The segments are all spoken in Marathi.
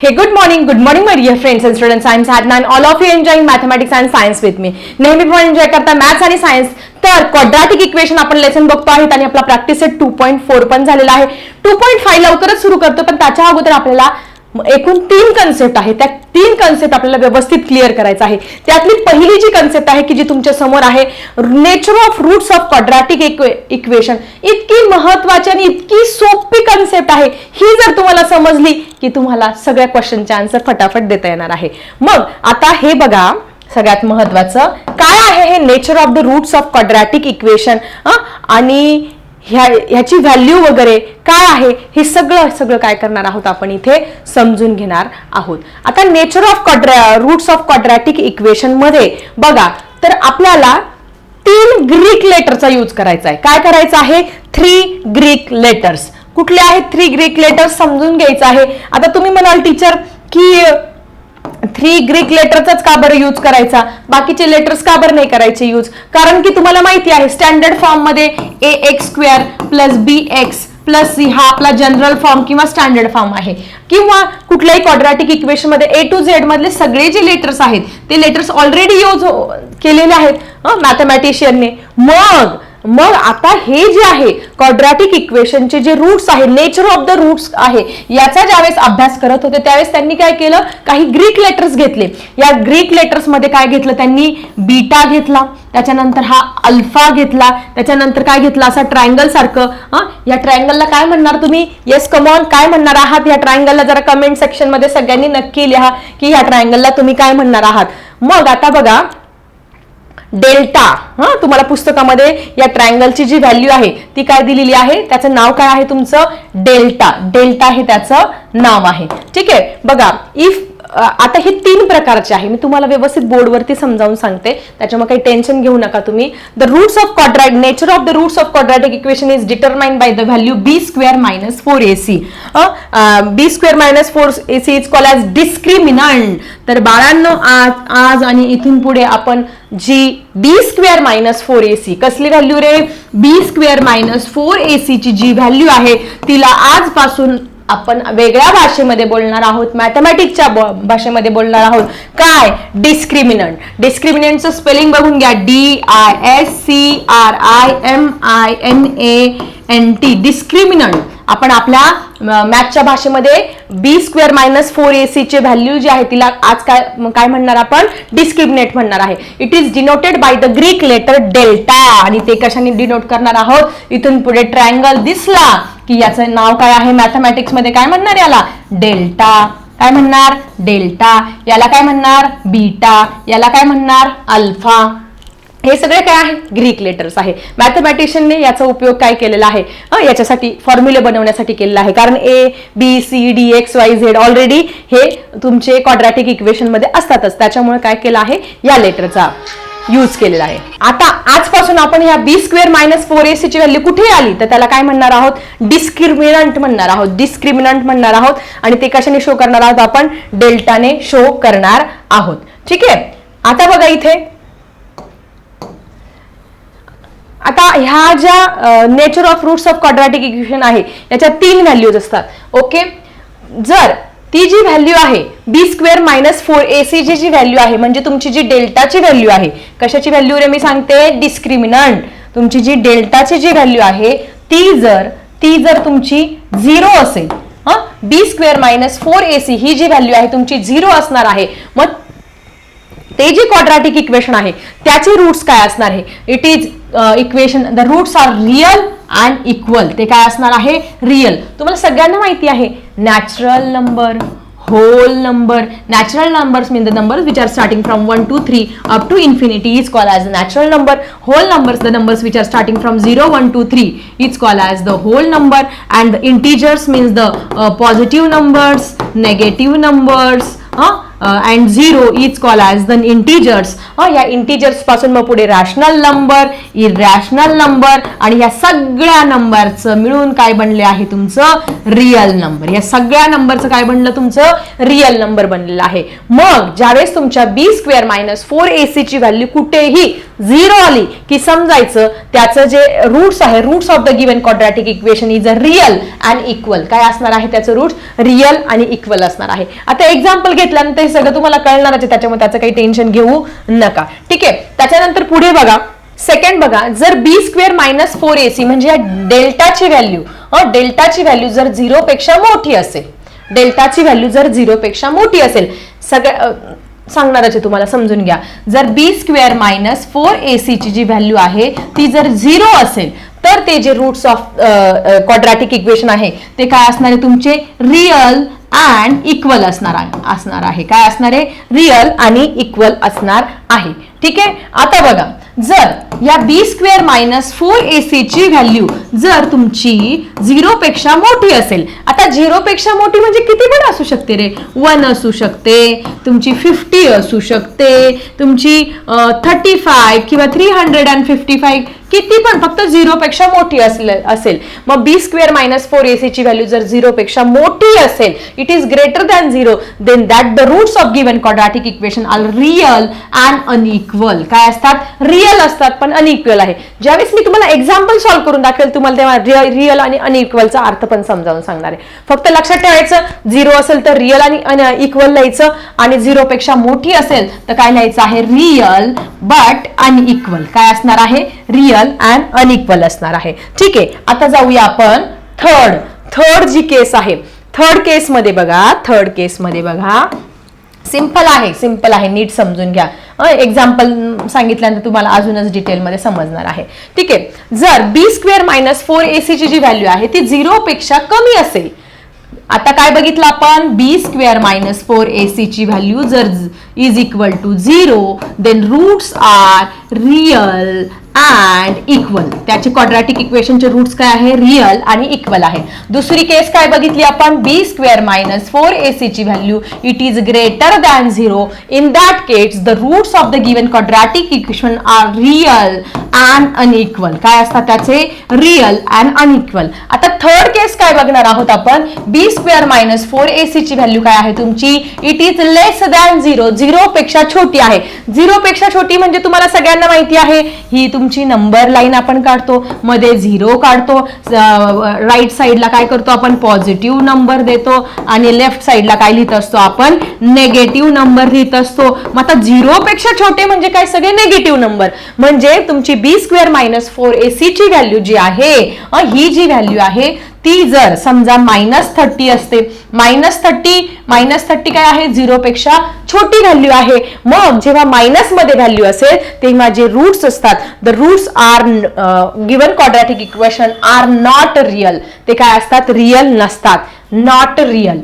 Hey, good morning, good morning, my dear friends and students. I am Sadna and all of you enjoying mathematics and science with me. नेहमी पण एन्जॉय करता मॅथ्स आणि सायन्स तर क्वाड्रॅटिक इक्वेशन आपण लेसन बघतो आहेत आणि आपला practice set two point four पण झालेला आहे टू पॉईंट फाईव्ह लवकरच सुरू करतो पण त्याच्या अगोदर आपल्याला एकूण तीन कन्सेप्ट आहे. त्या तीन कन्सेप्ट आपल्याला व्यवस्थित क्लिअर करायचं आहे. त्यातली पहिली जी कन्सेप्ट आहे की जी तुमच्यासमोर आहे nature of roots of quadratic equation इतकी महत्वाची आणि इतकी सोपी कन्सेप्ट आहे. ही जर तुम्हाला समजली की तुम्हाला सगळ्या क्वेश्चनचे आन्सर फटाफट देता येणार आहे. मग आता हे बघा सगळ्यात महत्वाचं. काय आहे हे nature of the roots of quadratic equation आणि ह्या ह्याची व्हॅल्यू वगैरे काय आहे? हे सगळं सगळं काय करणार आहोत आपण इथे? समजून घेणार आहोत. आता nature of quadra roots of quadratic इक्वेशनमध्ये बघा तर आपल्याला तीन ग्रीक लेटरचा यूज करायचा आहे काय करायचं आहे? थ्री ग्रीक लेटर्स कुठले आहेत थ्री ग्रीक लेटर्स समजून घ्यायचं आहे. आता तुम्ही म्हणाल टीचर की थ्री ग्रीक लेटरचाच का बरं यूज करायचा? बाकीचे लेटर्स का बरं नाही करायचे यूज कारण की तुम्हाला माहिती आहे स्टँडर्ड फॉर्ममध्ये A X square plus B X plus C हा आपला जनरल फॉर्म किंवा स्टँडर्ड फॉर्म आहे. किंवा कुठल्याही क्वाड्रॅटिक इक्वेशनमध्ये ए टू झेड मधले सगळे जे लेटर्स आहेत ते लेटर्स ऑलरेडी यूज केलेले आहेत मॅथमॅटिशियनने मग मग आता हे जे आहे क्वाड्रॅटिक इक्वेशनचे जे रूट्स आहे नेचर ऑफ द रूट्स आहे याचा ज्यावेळेस अभ्यास करत होते त्यावेळेस त्यांनी काय केलं? काही ग्रीक लेटर्स घेतले. या ग्रीक लेटर्समध्ये काय घेतलं? त्यांनी बीटा घेतला त्याच्यानंतर हा अल्फा घेतला त्याच्यानंतर काय घेतला? असा ट्रायंगल सारखं. हा? या ट्रायंगलला काय म्हणणार तुम्ही? येस कमॉन काय म्हणणार आहात? या ट्रायंगलला जरा कमेंट सेक्शनमध्ये सगळ्यांनी नक्की लिहा की या ट्रायंगलला तुम्ही काय म्हणणार आहात? मग आता बघा डेल्टा हा तुम्हाला पुस्तकामध्ये या ट्रायंगलची जी व्हॅल्यू आहे ती काय दिलेली आहे? त्याचं नाव काय आहे तुमचं? डेल्टा. डेल्टा हे त्याचं नाव आहे. ठीक आहे? बघा इफ आता हे तीन प्रकारचे आहे. मी तुम्हाला व्यवस्थित बोर्डवरती समजावून सांगते. त्याच्यामुळे काही टेन्शन घेऊ नका तुम्ही. The roots of quadrat nature of the roots of quadratic equation is determined by the value B square minus four A C B square minus four A C is call as discriminant तर बाळांनो आज आज आणि इथून पुढे आपण जी B square minus four A C कसली value ray? B square minus four A सीची जी व्हॅल्यू आहे तिला आजपासून आपण वेगळ्या भाषेमध्ये बोलणार आहोत मॅथमॅटिकच्या भाषेमध्ये बोलणार आहोत. काय? डिस्क्रिमिनंट डिस्क्रिमिनंटचं स्पेलिंग बघून घ्या. D I S C R I M I N A N T discriminant आपण आपल्या मॅथच्या भाषेमध्ये B square minus four A सीचे व्हॅल्यू जी आहे तिला आज काय काय म्हणणार आपण? डिस्क्रिमिनेट म्हणणार आहे. It is denoted by the Greek letter delta आणि ते कशाने डिनोट करणार आहोत? इथून पुढे ट्रायंगल दिसला की याचं नाव काय आहे? मॅथमॅटिक्समध्ये काय म्हणणार याला? डेल्टा काय म्हणणार? डेल्टा याला काय म्हणणार? बीटा याला काय म्हणणार? अल्फा हे सगळे काय आहे? ग्रीक लेटर्स आहे. मॅथमॅटिशियनने याचा उपयोग काय केलेला आहे? याच्यासाठी फॉर्म्युले बनवण्यासाठी केलेला आहे. कारण A B C D X Y Z already हे तुमचे क्वाड्रॅटिक इक्वेशनमध्ये असतातच. त्याच्यामुळे काय केलं आहे? या लेटरचा यूज केलेला आहे. आता आजपासून आपण या B square minus four A ची व्हॅल्यू कुठे आली? तर त्याला काय म्हणणार आहोत? डिस्क्रिमिनंट म्हणणार आहोत. डिस्क्रिमिनंट म्हणणार आहोत. आणि ते कशाने शो करणार आहोत? आपण डेल्टाने शो करणार आहोत. ठीक आहे? आता बघा इथे आता ह्या ज्या nature of roots of quadratic equation आहे याच्या तीन व्हॅल्यूज असतात. ओके जर ती जी व्हॅल्यू आहे B square minus four A C जी जी व्हॅल्यू आहे म्हणजे तुमची जी डेल्टाची व्हॅल्यू आहे कशाची व्हॅल्यू रे मी सांगते? डिस्क्रिमिनंट तुमची जी डेल्टाची जी व्हॅल्यू आहे ती जर ती जर तुमची झिरो असेल हा? B square minus four A C ही जी व्हॅल्यू आहे तुमची झिरो असणार आहे मग ते जे क्वाड्रॅटिक इक्वेशन आहे त्याचे रूट्स काय असणार आहे? It is equation the roots are real and equal ते काय असणार आहे? रिअल तुम्हाला सगळ्यांना माहिती आहे. Natural number whole number natural numbers mean the numbers which are starting from one two three up to infinity is call as natural number whole numbers the numbers which are starting from zero one two three is call as the whole number and the integers means the positive numbers negative numbers and zero is call as the integers या इंटीजर्सपासून मग पुढे रॅशनल नंबर इरॅशनल नंबर आणि या सगळ्या नंबरचं मिळून काय बनले आहे तुमचं? रिअल नंबर या सगळ्या नंबरचं काय बनलं तुमचं? रिअल नंबर बनलेलं आहे. मग ज्यावेळेस तुमच्या B square minus four A ची व्हॅल्यू कुठेही झिरो आली की समजायचं त्याचं जे रूट्स आहे roots of the given quadratic equation is a real and equal काय असणार आहे त्याचं रूट्स रिअल आणि इक्वल असणार आहे. आता एक्झाम्पल घेतल्यानंतर हे सगळं तुम्हाला कळणारच आहे त्याच्यामुळे त्याचं काही टेन्शन घेऊ नका. ठीक आहे? त्याच्यानंतर पुढे बघा. सेकंड बघा जर B square minus four A C म्हणजे या डेल्टाची व्हॅल्यू डेल्टाची व्हॅल्यू जर झिरो पेक्षा मोठी असेल डेल्टाची व्हॅल्यू जर झिरो पेक्षा मोठी असेल सगळ्या सांगणारच आहे तुम्हाला समजून घ्या. जर B square minus four A ची जी व्हॅल्यू आहे ती जर झिरो असेल तर ते जे रूट्स ऑफ क्वाड्रॅटिक इक्वेशन आहे ते काय असणार आहे तुमचे? रिअल अँड इक्वल असणार आहे असणार आहे. काय असणार आहे? रिअल आणि इक्वल असणार आहे. ठीक आहे? आता बघा. जर या B square minus four A ची व्हॅल्यू जर तुमची झिरोपेक्षा मोठी असेल आता झिरोपेक्षा मोठी म्हणजे किती पण असू शकते रे? वन असू शकते तुमची फिफ्टी असू शकते तुमची थर्टी फाय किंवा three hundred and fifty five किती पण फक्त झिरोपेक्षा मोठी असले असेल. मग B square minus four A C ची व्हॅल्यू जर झिरोपेक्षा मोठी असेल it is greater than zero then that the roots of given quadratic equation are real and unequal काय असतात? रिअल असतात पण अनइक्वल आहे. ज्यावेळेस मी तुम्हाला एक्झाम्पल सॉल्व्ह करून दाखवेल तुम्हाला तेव्हा रिअल आणि अनइक्वलचा अर्थ पण समजावून सांगणार आहे. फक्त लक्षात ठेवायचं झिरो असेल तर रिअल आणि इक्वल लिहायचं आणि झिरोपेक्षा मोठी असेल तर काय लिहायचं आहे? रिअल बट अनइक्वल काय असणार आहे? रिअल अँड अनइक्वल असणार आहे. ठीक? आहे आता जाऊया आपण थर्ड थर्ड जी केस आहे. थर्ड केस मध्ये बघा थर्ड केस मध्ये बघा. सिंपल आहे सिंपल आहे. नीट समजून घ्या. एक्झाम्पल सांगितल्यानंतर तुम्हाला अजूनच डिटेलमध्ये समजणार आहे. ठीक? आहे जर बी स्क्वेअर मायनस फोर एसीची ची जी व्हॅल्यू आहे ती झिरोपेक्षा कमी असेल. आता काय बघितलं आपण? बी स्क्वेअर मायनस फोर एसीची ची व्हॅल्यू जर is equal to zero then roots are real and equal त्याचे क्वाड्रॅटिक इक्वेशनचे रूट्स काय आहे? रिअल आणि इक्वल आहे. दुसरी केस काय बघितली आपण? B square minus four A ची value it is greater than zero in that case the roots of the given quadratic equation are real and unequal काय असतात त्याचे? रिअल अँड अनइक्वल आता थर्ड केस काय बघणार आहोत आपण? B square minus four A ची व्हॅल्यू काय आहे तुमची? It is less than zero zero पेक्षा छोटी आहे. झिरो पेक्षा छोटी म्हणजे तुम्हाला सगळ्यांना माहिती आहे. ही तुमची नंबर लाईन आपण काढतो. मध्ये झिरो काढतो. राईट साईडला काय करतो आपण? पॉझिटिव्ह नंबर देतो. आणि लेफ्ट साईडला काय लिहित असतो आपण? नेगेटिव्ह नंबर लिहित असतो. मग आता झिरो पेक्षा छोटे म्हणजे काय? सगळे नेगेटिव्ह नंबर म्हणजे तुमची B square minus four A ची व्हॅल्यू जी आहे ही जी व्हॅल्यू आहे ती जर समजा मायनस थर्टी असते. मायनस थर्टी मायनस थर्टी काय आहे? झिरोपेक्षा छोटी व्हॅल्यू आहे. मग जेव्हा मायनसमध्ये व्हॅल्यू असेल तेव्हा जे रूट्स असतात the roots are given quadratic equation are not real ते काय असतात? रिअल नसतात. Not real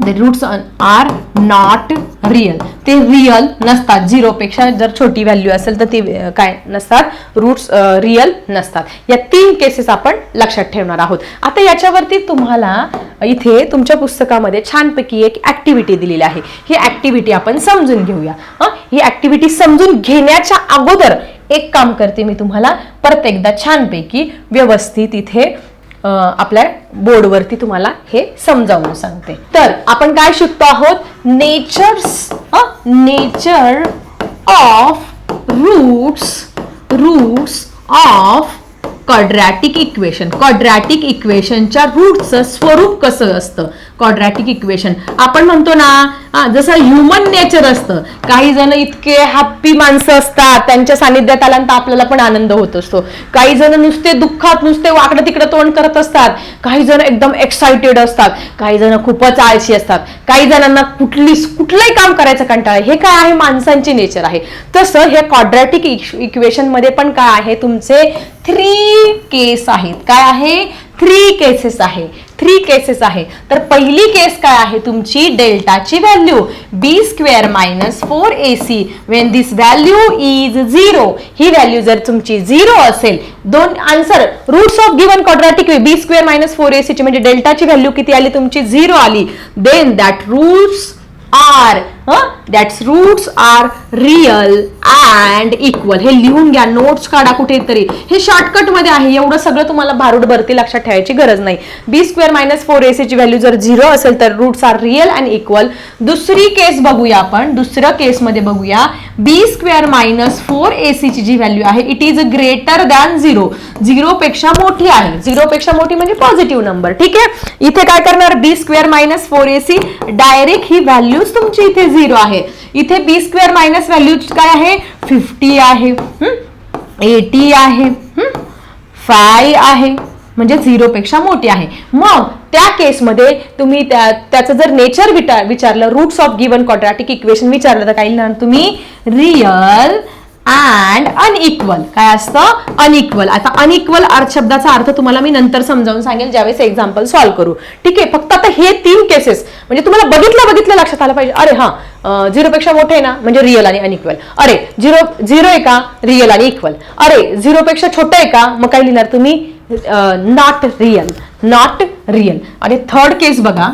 the roots are not real ते रिअल नसतात. झिरोपेक्षा जर छोटी व्हॅल्यू असेल तर ते काय नसतात. रूट्स रिअल नसतात. या तीन केसेस आपण लक्षात ठेवणार आहोत. आता याच्यावरती तुम्हाला इथे तुमच्या पुस्तकामध्ये छानपैकी एक ऍक्टिव्हिटी दिलेली आहे. ही ऍक्टिव्हिटी आपण समजून घेऊया. ही? ऍक्टिव्हिटी समजून घेण्याच्या अगोदर एक काम करते मी तुम्हाला. परत एकदा छानपैकी व्यवस्थित इथे आपल्या बोर्डवरती तुम्हाला हे समजावून सांगते. तर आपण काय शिकतो आहोत? Natures nature of roots roots of quadratic equation quadratic इक्वेशनच्या रूटचं स्वरूप कसं असतं? क्वाड्रॅटिक इक्वेशन आपण म्हणतो ना जसं ह्युमन नेचर असतं. काही जण इतके हॅप्पी माणसं असतात. त्यांच्या सानिध्यात आल्यानंतर आपल्याला पण आनंद होत असतो. काही जण नुसते दुःखात नुसते वाकडं तिकडं तोंड करत असतात. काही जण एकदम एक्साइटेड असतात. काही जण खूपच आळशी असतात. काही जणांना कुठली कुठलंही काम करायचं कंटाळा हे काय आहे? माणसांची नेचर आहे. तसं हे क्वाड्रॅटिक इक्वेशनमध्ये पण काय आहे? तुमचे थ्री केस आहेत. काय आहे? थ्री केसेस आहे. थ्री केसेस आहे. तर पहिली केस काय आहे? तुमची डेल्टाची value B square minus four A C when this value is zero he value जर तुमची झिरो असेल दोन answer roots of given quadratic B square minus four A C म्हणजे डेल्टाची व्हॅल्यू किती आली? तुमची झिरो आली. Then that roots are that's roots are real and equal हे लिहून घ्या नोट्स काढा कुठेतरी. हे शॉर्टकटमध्ये आहे. एवढं सगळं तुम्हाला भारूड भरती लक्षात ठेवायची गरज नाही. बी स्क्वेअर मायनस फोर ची व्हॅल्यू जर झिरो असेल तर roots are real and equal दुसरी केस बघूया आपण. दुसऱ्या केसमध्ये बघूया. बी स्क्वेअर मायनस फोर ची जी व्हॅल्यू आहे it is greater than zero zero पेक्षा मोठी आहे. झिरोपेक्षा मोठी म्हणजे पॉझिटिव्ह नंबर ठीक आहे? इथे काय करणार? B square minus four A C direct he values तुमची इथे झिरो आहे. इथे बी स्क्वेअर मायनस व्हॅल्यू काय आहे? फिफ्टी आहे. एटी आहे. फाय आहे. म्हणजे झिरो पेक्षा मोठी आहे. मग त्या केसमध्ये तुम्ही त्या त्याचं जर नेचर विचार विचारलं roots of given quadratic equation विचारलं तर काही ना तुम्ही रिअल अँड अनइक्वल काय असतं? अनइक्वल आता अनइक्वल अर्थ शब्दाचा अर्थ तुम्हाला मी नंतर समजावून सांगेल ज्यावेळेस एक्झाम्पल सॉल्व्ह करू. ठीक आहे? फक्त आता हे तीन केसेस म्हणजे तुम्हाला बघितलं बघितलं लक्षात आलं पाहिजे. अरे हा झिरो पेक्षा मोठे आहे ना म्हणजे रिअल आणि अनइक्वल अरे झिरो झिरो आहे का? रिअल आणि इक्वल अरे झिरो पेक्षा छोटं आहे का? मग काय लिहिणार तुम्ही? नॉट रिअल नॉट रिअल आणि थर्ड केस बघा.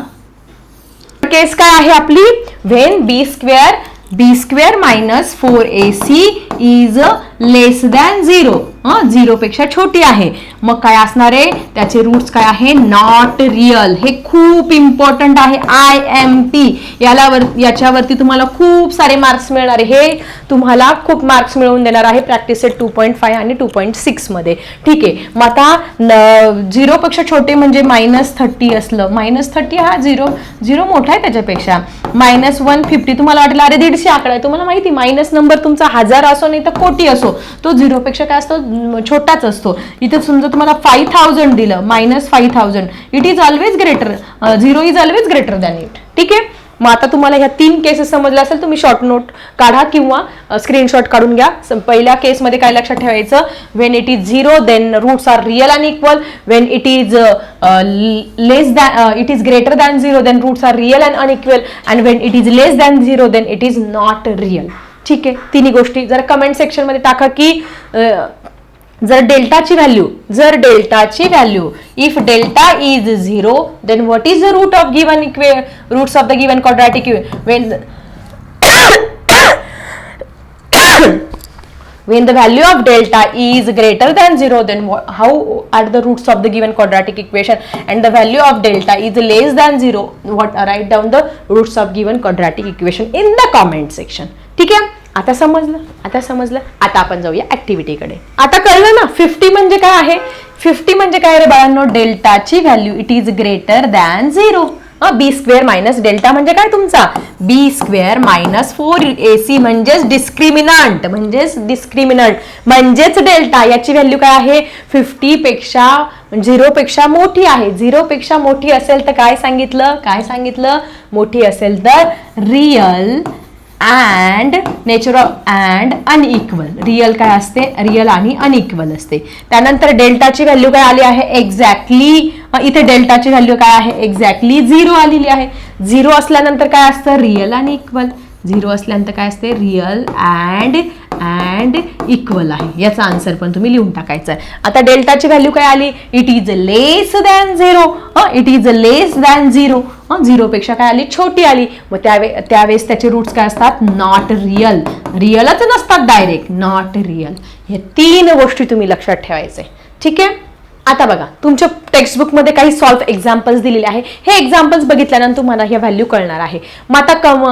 केस काय आहे आपली? When B square b square minus 4ac is uh, less than 0. झिरोपेक्षा छोटी आहे. मग काय असणार आहे? त्याचे रूट्स काय आहे? नॉट रिअल हे खूप इम्पॉर्टंट आहे. आय एम टी याला वर याच्यावरती तुम्हाला खूप सारे मार्क्स मिळणार हे तुम्हाला खूप मार्क्स मिळवून देणार आहे practice set two point five आणि टू पॉईंट सिक्समध्ये ठीक आहे. मग आता झिरोपेक्षा छोटे म्हणजे मायनस थर्टी असलं. मायनस थर्टी हा झिरो झिरो मोठा आहे त्याच्यापेक्षा. मायनस वन फिफ्टी तुम्हाला वाटलं अरे दीडशे आकडा आहे. तुम्हाला माहिती मायनस नंबर तुमचा हजार असो नाही तर कोटी असो. तो झिरोपेक्षा काय असतो? छोटाच असतो. इथे समजा तुम्हाला फाईव्ह थाउजंड दिलं minus five thousand it is always greater zero is always greater than it ठीक आहे? मग आता तुम्हाला ह्या तीन केसेस समजल्या असेल तुम्ही शॉर्ट नोट काढा किंवा स्क्रीनशॉट काढून घ्या. पहिल्या केसमध्ये काय लक्षात ठेवायचं? When it is zero then roots are real and equal when it is less than it is greater than zero then roots are real and unequal and when it is less than zero then it is not real ठीक आहे? तिन्ही गोष्टी जर कमेंट सेक्शनमध्ये टाका की uh, जर डेल्टाची व्हॅल्यू जर डेल्टाची value if delta is zero then what is the root of given इक्वे roots of the given quadratic when when the value of delta is greater than 0 then wha- how are the roots of the given quadratic equation and the value of delta is less than 0 what write down the roots of given quadratic equation in the comment section ठीक आहे आता समजलं आता समजलं. आता आपण जाऊया ऍक्टिव्हिटीकडे आता कळलं ना फिफ्टी म्हणजे काय आहे? फिफ्टी म्हणजे काय रे बाळांनो? डेल्टाची value it is greater than zero B square minus delta म्हणजे काय तुमचा? B square minus four A C म्हणजेच डिस्क्रिमिनंट म्हणजेच डिस्क्रिमिनंट म्हणजेच डेल्टा. याची व्हॅल्यू काय आहे? फिफ्टी पेक्षा झिरो पेक्षा मोठी आहे. झिरो पेक्षा मोठी असेल तर काय सांगितलं? काय सांगितलं? मोठी असेल तर real and nature of and unequal real काय असते? रिअल आणि अनइक्वल असते. त्यानंतर डेल्टाची व्हॅल्यू काय आली आहे? एक्झॅक्टली इथे डेल्टाची व्हॅल्यू काय आहे? एक्झॅक्टली झिरो आलेली आहे. झिरो असल्यानंतर काय असतं? रिअल आणि इक्वल झिरो असल्यानंतर काय असते? रिअल अँड अँड इक्वल आहे. याचा आन्सर पण तुम्ही लिहून टाकायचा आहे आता डेल्टाची व्हॅल्यू काय आली? It is less than zero it is less than zero झिरोपेक्षा काय आली? छोटी आली. मग त्यावे त्यावेळेस त्याचे रूट्स काय असतात? नॉट रिअल रिअलच नसतात डायरेक्ट नॉट रिअल हे तीन गोष्टी तुम्ही लक्षात ठेवायचे ठीक? आहे आता बघा तुमच्या टेक्स्टबुकमध्ये काही सॉल्व एक्झाम्पल्स दिलेले आहे. हे एक्झाम्पल्स बघितल्यानंतर तुम्हाला ह्या व्हॅल्यू कळणार आहे. मग आता come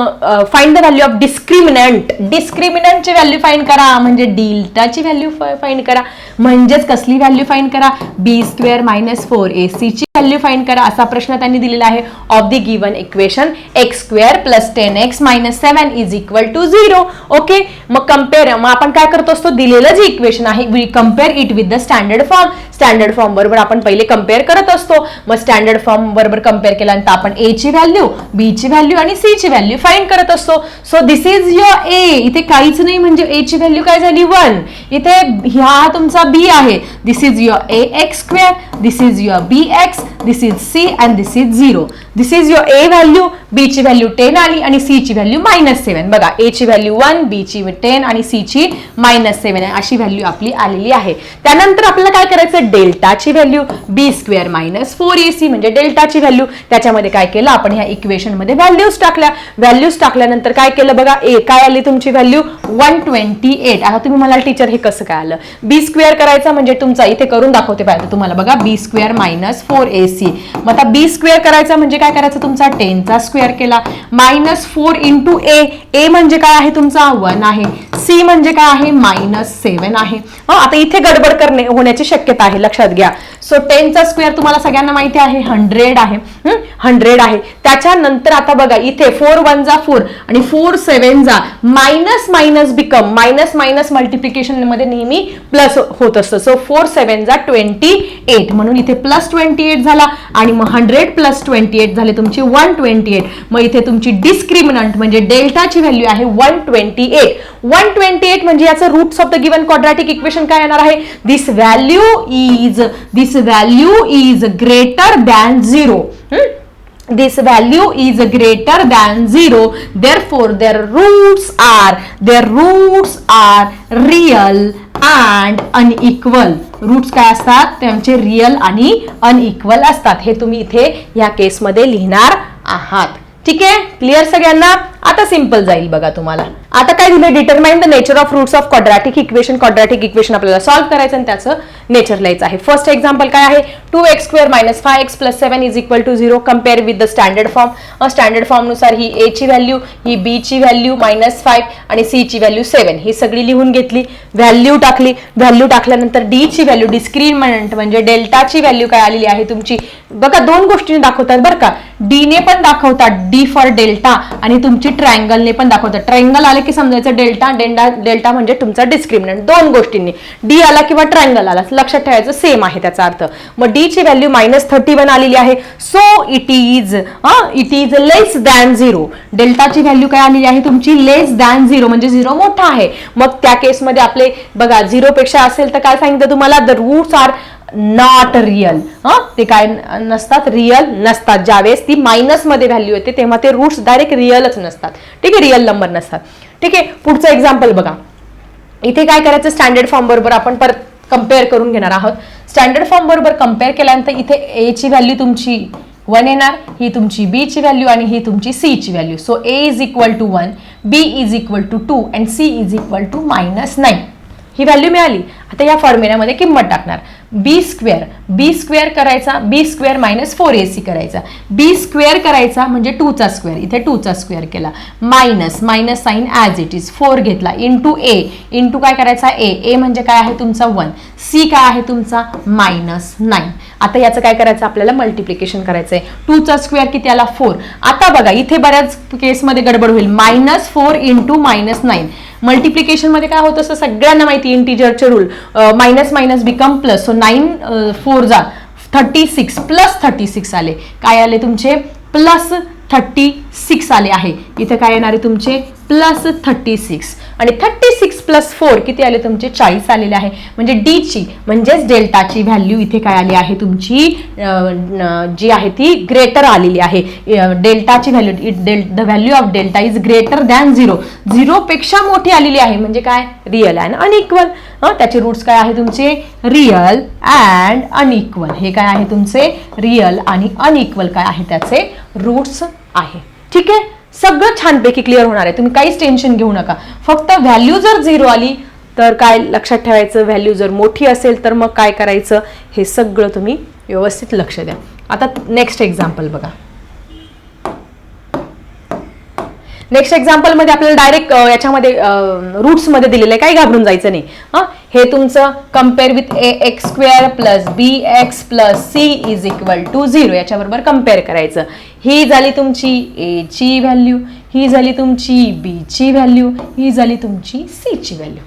find the value of discriminant डिस्क्रिमिनंटची value find करा म्हणजे डिल्टाची व्हॅल्यू फाईंड करा. म्हणजेच कसली व्हॅल्यू फाईंड करा? B square minus four A सीची व्हॅल्यू फाईंड करा असा प्रश्न त्यांनी दिलेला आहे. Of the given equation X square plus ten X minus seven is equal to zero okay मग कंपेअर मग आपण काय करतो असतो? दिलेलं जे इक्वेशन आहे. We compare it with the standard form standard form बरोबर आपण पहिले कंपेअर करत असतो. मग स्टँडर्ड फॉर्म बरोबर कंपेअर केल्यानंतर आपण ए ची व्हॅल्यू बी ची व्हॅल्यू आणि सी ची व्हॅल्यू फाईन करत असतो. So this is your A इथे काहीच नाही म्हणजे ए ची व्हॅल्यू काय झाली? वन इथे ह्या तुमचा बी आहे. This is your A X square this is your B X this is C and this is zero this is your A value B ची व्हॅल्यू टेन आली आणि सी ची व्हॅल्यू मायनस सेवन बघा ए ची व्हॅल्यू वन बी ची टेन आणि सी ची मायनस सेवन अशी व्हॅल्यू आपली आलेली आहे. त्यानंतर आपल्याला काय करायचं डेल्टाची value B square minus four A C म्हणजे डेल्टाची व्हॅल्यू. त्याच्यामध्ये काय केलं? आपण ह्या इक्वेशनमध्ये व्हॅल्यूज टाकल्या. व्हॅल्यूज टाकल्यानंतर काय केलं बघा? ए काय आली तुमची व्हॅल्यू? वन ट्वेंटी एट आता तुम्ही मला टीचर हे कसं काय आलं? बी स्क्वेअर करायचं म्हणजे तुमचा इथे करून दाखवते पाहिजे तुम्हाला बघा B square minus four A C मग आता बी स्क्वेअर करायचा म्हणजे काय करायचं तुमचा? टेनचा स्क्वेअर केला. Minus four into A A म्हणजे काय आहे तुमचा? वन आहे. सी म्हणजे काय आहे? मायनस सेवन आहे. आता इथे गडबड करणे होण्याची शक्यता आहे. लक्षात घ्या. सो टेनचा स्क्वेअर तुम्हाला सगळ्यांना माहिती आहे. हंड्रेड आहे. हंड्रेड आहे. त्याच्यानंतर आता बघा इथे फोर वन जा फोर आणि फोर सेवन जा. Minus minus become minus minus मल्टिप्लिकेशनमध्ये नेहमी प्लस होत असतं. सो फोर सेवन जा ट्वेंटी एट म्हणून इथे प्लस ट्वेंटी एट झाला आणि मग हंड्रेड प्लस ट्वेंटी एट झाले तुमची वन ट्वेंटी एट मग इथे तुमची डिस्क्रिमिनंट म्हणजे डेल्टाची व्हॅल्यू आहे one twenty eight one twenty eight म्हणजे याचं roots of the given quadratic equation काय येणार आहे? This value is this value is greater than zero this value is greater than 0 hmm? therefore their roots are their roots are real and unequal roots काय असतात? त्यांचे रिअल आणि अनइक्वल असतात. हे तुम्ही इथे ह्या केसमध्ये लिहिणार आहात. ठीक आहे? क्लिअर सगळ्यांना? आता सिंपल जाईल बघा तुम्हाला. आता काय दिलं determine the nature of roots of quadratic equation quadratic equation आपल्याला सॉल्व्ह करायचं आणि त्याचं नेचर लिहायचं आहे. फर्स्ट एक्झाम्पल काय आहे? Two X square minus five X plus seven is equal to zero compare with the standard form standard फॉर्मनुसार ही ए ची व्हॅल्यू ही बी ची व्हॅल्यू मायनस फाईव्ह आणि सी ची व्हॅल्यू सेवन ही सगळी लिहून घेतली व्हॅल्यू टाकली. व्हॅल्यू टाकल्यानंतर डी ची व्हॅल्यू डिस्क्रिमिनंट म्हणजे डेल्टाची व्हॅल्यू काय आलेली आहे तुमची? बघा दोन गोष्टीने दाखवतात बरं का. डीने पण दाखवतात डी फॉर डेल्टा आणि तुमची ट्रायंगलने पण दाखवतात. ट्रायंगल आले की समजायचं डेल्टा डेल्टा डेल्टा म्हणजे तुमचा डिस्क्रिमिनंट दोन गोष्टींनी. डी आला किंवा ट्रायंगल आला लक्षात ठेवायचं सेम आहे त्याचा अर्थ. मग डी ची व्हॅल्यू मायनस थर्टी वन आलेली आहे. So it is it is less than zero डेल्टाची value काय आलेली आहे तुमची? लेस दॅन झिरो म्हणजे झिरो मोठा आहे. मग त्या केसमध्ये आपले बघा झिरो पेक्षा असेल तर काय सांगितलं तुम्हाला? The roots are not real ते काय नसतात? रिअल नसतात. ज्यावेळेस ती मायनसमध्ये व्हॅल्यू येते तेव्हा ते रूट्स डायरेक्ट रिअलच नसतात. ठीक आहे? रिअल नंबर नसतात. ठीक आहे? पुढचं एक्झाम्पल बघा. इथे काय करायचं? स्टँडर्ड फॉर्म बरोबर आपण परत कंपेअर करून घेणार आहोत. स्टँडर्ड फॉर्म बरोबर कंपेअर केल्यानंतर इथे ए ची व्हॅल्यू तुमची वन येणार ही तुमची बी ची व्हॅल्यू आणि ही तुमची सी ची value so A is equal to one B is equal to two and C is equal to minus nine he value मिळाली. आता या फॉर्म्युल्यामध्ये किंमत टाकणार. बी स्क्वेअर बी स्क्वेअर करायचा B square minus four A C करायचा. बी स्क्वेअर करायचा म्हणजे टूचा स्क्वेअर इथे टूचा स्क्वेअर केला. Minus minus sign as it is four घेतला. इंटू ए इंटू काय करायचा? ए ए म्हणजे काय आहे तुमचा वन सी काय आहे तुमचा? मायनस नाईन आता याचं काय करायचं? आपल्याला मल्टिप्लिकेशन करायचं आहे टूचा स्क्वेअर किती आला? फोर आता बघा इथे बऱ्याच केसमध्ये गडबड होईल. Minus four into minus nine मल्टिप्लिकेशनमध्ये काय होतं असं सगळ्यांना माहिती इंटिजरचे rule minus minus become plus so nine four जा thirty six plus thirty six आले. काय आले तुमचे? प्लस थर्टी सिक्स आले आहे. इथे काय येणार आहे तुमचे? Plus thirty six. आणि थर्टी सिक्स प्लस फोर किती आले तुमचे? चाळीस आलेले आहे. म्हणजे डीची म्हणजेच डेल्टाची व्हॅल्यू इथे काय आली आहे तुमची? जी आहे ती ग्रेटर आलेली आहे. डेल्टाची value the value of delta is greater than zero. झिरोपेक्षा मोठी आलेली आहे. म्हणजे काय? Real and unequal. त्याचे रूट्स काय आहे तुमचे? Real and unequal. हे काय आहे तुमचे? रिअल आणि अनइक्वल काय आहे त्याचे? रूट्स आहे. ठीक आहे? सगळं छानपैकी क्लिअर होणार आहे. तुम्ही काहीच टेन्शन घेऊ नका. फक्त व्हॅल्यू जर झिरो आली तर काय लक्षात ठेवायचं? व्हॅल्यू जर मोठी असेल तर मग काय करायचं? हे सगळं तुम्ही व्यवस्थित लक्ष द्या. आता नेक्स्ट एक्झाम्पल बघा. नेक्स्ट एक्झाम्पलमध्ये आपल्याला डायरेक्ट याच्यामध्ये रूट्समध्ये दिलेलं आहे. काही घाबरून जायचं नाही. हा? हे तुमचं compare with A X square plus B X plus C is equal to zero याच्याबरोबर compare करायचं. ही झाली तुमची ए ची व्हॅल्यू ही झाली तुमची बी ची व्हॅल्यू ही झाली तुमची सी ची व्हॅल्यू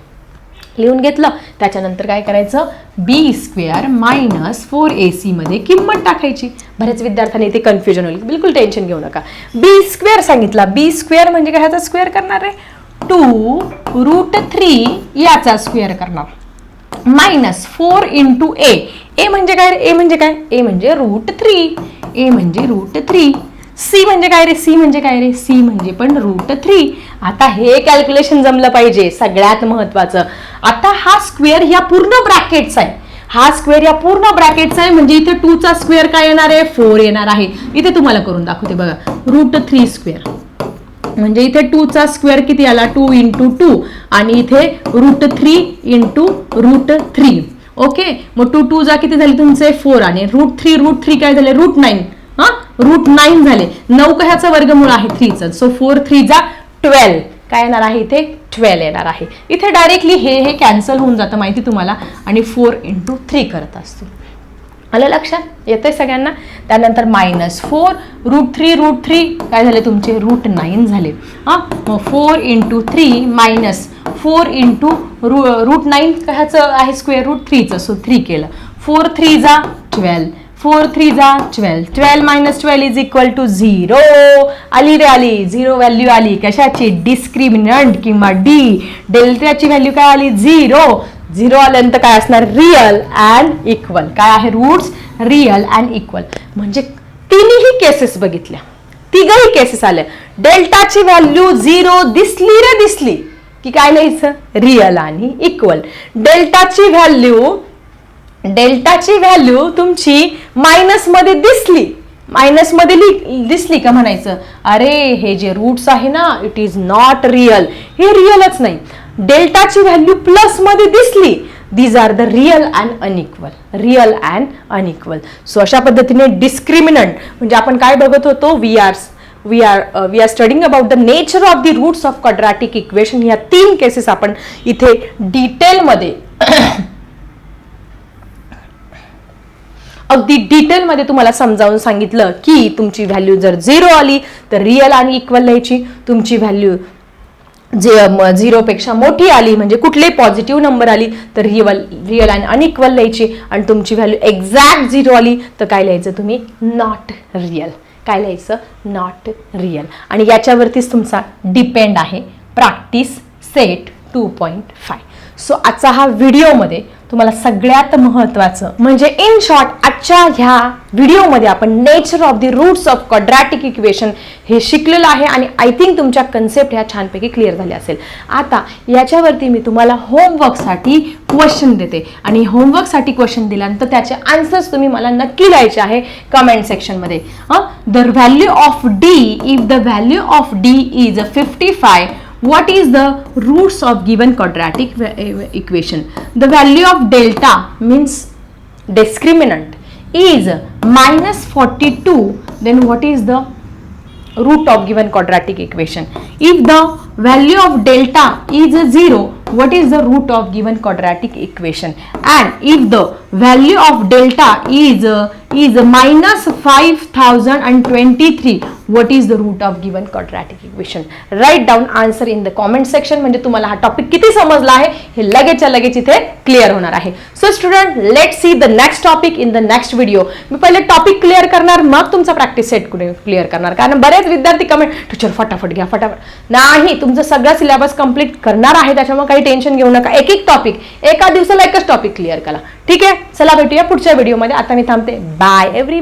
लिहून घेतलं. त्याच्यानंतर काय करायचं? B square minus four A मध्ये किंमत टाकायची. बऱ्याच विद्यार्थ्यांनी इथे कन्फ्युजन होईल. बिलकुल टेन्शन घेऊ नका. बी स्क्वेअर सांगितला. बी स्क्वेअर म्हणजे काय ह्याचा स्क्वेअर करणार आहे? टू रूट थ्री याचा स्क्वेअर करणार. Minus four into A A म्हणजे काय? ए म्हणजे काय? ए म्हणजे रूट थ्री ए म्हणजे रूट थ्री सी म्हणजे काय रे? सी म्हणजे काय रे? सी म्हणजे पण रूट थ्री आता हे कॅल्क्युलेशन जमलं पाहिजे सगळ्यात महत्वाचं. आता हा स्क्वेअर ह्या पूर्ण ब्रॅकेटचा आहे. हा स्क्वेअर या पूर्ण ब्रॅकेटचा आहे म्हणजे इथे टूचा स्क्वेअर काय येणार आहे? फोर येणार आहे. इथे तुम्हाला करून दाखवते बघा. रूट थ्री स्क्वेअर म्हणजे इथे टूचा स्क्वेअर किती आला? टू इंटू टू आणि इथे root three into root three okay मग टू टू जा किती झाले तुमचे? फोर आणि रूट थ्री रूट थ्री काय झाले? रूट नाईन हा? रूट नाईन झाले. नऊ कशाचा वर्गमूळ आहे? थ्रीचं. सो फोर थ्री जा ट्वेल्व काय येणार आहे इथे? ट्वेल्व येणार आहे. इथे डायरेक्टली हे हे कॅन्सल होऊन जातं माहिती तुम्हाला? आणि फोर इंटू थ्री करत असतो. आलं लक्षात? येतंय सगळ्यांना? त्यानंतर minus four root three root three काय झाले तुमचे? रूट नाईन झाले. हां? मग four into three minus four into roo root nine ह्याचं आहे स्क्वेअर रूट थ्रीचं सो थ्री केलं. फोर थ्री जा ट्वेल्व फोर थ्री जा twelve twelve minus twelve is equal to zero आली रे आली. झिरो व्हॅल्यू आली. कशाची? डिस्क्रिमिनंट किंवा डी डेल्ट्याची व्हॅल्यू काय आली? झिरो झिरो आल्यानंतर काय असणार? Real and equal. काय आहे रूट्स? Real and equal. म्हणजे तिन्ही केसेस बघितल्या. तिघही केसेस आल्या. डेल्टाची व्हॅल्यू झिरो दिसली रे दिसली. की काय लिहायचं रिअल आणि इक्वल. डेल्टाची व्हॅल्यू डेल्टाची व्हॅल्यू तुमची मायनसमध्ये दिसली. मायनसमध्ये लि- दिसली का म्हणायचं? अरे हे जे रूट्स आहे ना इट इज नॉट रिअल हे रिअलच नाही. डेल्टाची व्हॅल्यू प्लसमध्ये दिसली these are the real and unequal real and unequal so अशा पद्धतीने डिस्क्रिमिनंट म्हणजे आपण काय बघत होतो? We are we are we are studying about the nature of the roots of quadratic equation ह्या तीन केसेस आपण इथे डिटेलमध्ये अगदी डिटेलमध्ये तुम्हाला समजावून सांगितलं की तुमची व्हॅल्यू जर झिरो आली तर रिअल आणि इक्वल लिहायची. तुमची व्हॅल्यू जे झिरोपेक्षा मोठी आली म्हणजे कुठले पॉझिटिव्ह नंबर आली तर रिअल रिअल आणि अनइक्वल लिहायची. आणि तुमची व्हॅल्यू एक्झॅक्ट झिरो आली तर काय लिहायचं तुम्ही? नॉट रिअल काय लिहायचं? नॉट रिअल आणि याच्यावरतीच तुमचा डिपेंड आहे. Practice set two point five so आजचा हा व्हिडिओमध्ये तुम्हाला सगळ्यात महत्त्वाचं म्हणजे इन शॉर्ट आजच्या ह्या व्हिडिओमध्ये आपण nature of the roots of quadratic equation हे शिकलेलं आहे आणि आय थिंक तुमच्या कन्सेप्ट ह्या छानपैकी क्लिअर झाल्या असेल. आता याच्यावरती मी तुम्हाला होमवर्कसाठी क्वेश्चन देते. आणि होमवर्कसाठी क्वेश्चन दिल्यानंतर त्याचे आन्सर्स तुम्ही मला नक्की द्यायचे आहे कमेंट सेक्शनमध्ये हां? The value of D if the value of D is fifty five what is the roots of given quadratic e- eh, equation? The value of delta means discriminant is minus 42 then what is the root of given quadratic equation? If the value of delta is 0 what is the root of given quadratic equation? And if the value of delta is is minus 5023 what is the root of given quadratic equation? Write down answer in the comment section. म्हणजे तुम्हाला हा टॉपिक किती समजला आहे हे लगेचच्या लगेच इथे क्लिअर होणार आहे. So student let see the next topic in the next video मी पहिले टॉपिक क्लिअर करणार मग तुमचा प्रॅक्टिस सेट क्लिअर करणार? कारण बरेच विद्यार्थी कमेंट टीचर फटाफट घ्या फटाफट. नाही तुमचं सगळा सिलेबस कंप्लीट करणार आहे त्याच्यामुळे काही टेन्शन घेऊ नका. एक एक टॉपिक एका दिवसाला एकच टॉपिक क्लिअर करा. ठीक आहे? चला भेटूया पुढच्या व्हिडिओमध्ये आता मी थांबते. Bye every